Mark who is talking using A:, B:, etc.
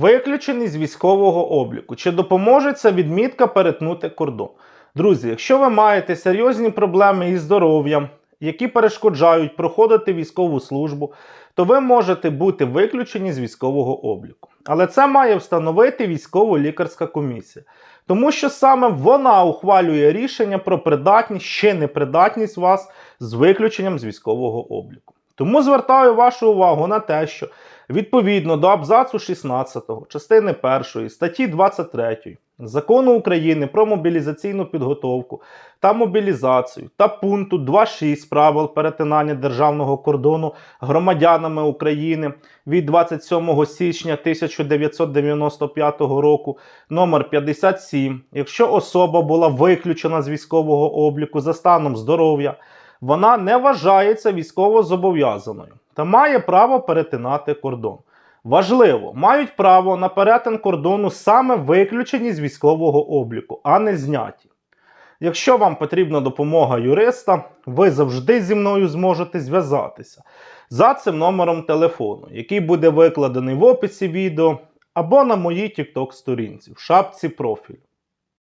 A: Виключений з військового обліку. Чи допоможе ця відмітка перетнути кордон? Друзі, якщо ви маєте серйозні проблеми із здоров'ям, які перешкоджають проходити військову службу, то ви можете бути виключені з військового обліку. Але це має встановити військово-лікарська комісія. Тому що саме вона ухвалює рішення про придатність чи непридатність вас з виключенням з військового обліку. Тому звертаю вашу увагу на те, що відповідно до абзацу 16 частини 1 статті 23 Закону України про мобілізаційну підготовку та мобілізацію та пункту 2.6 правил перетинання державного кордону громадянами України від 27 січня 1995 року номер 57, якщо особа була виключена з військового обліку за станом здоров'я, вона не вважається військовозобов'язаною та має право перетинати кордон. Важливо, мають право на перетин кордону саме виключені з військового обліку, а не зняті. Якщо вам потрібна допомога юриста, ви завжди зі мною зможете зв'язатися за цим номером телефону, який буде викладений в описі відео або на моїй TikTok сторінці в шапці профілю.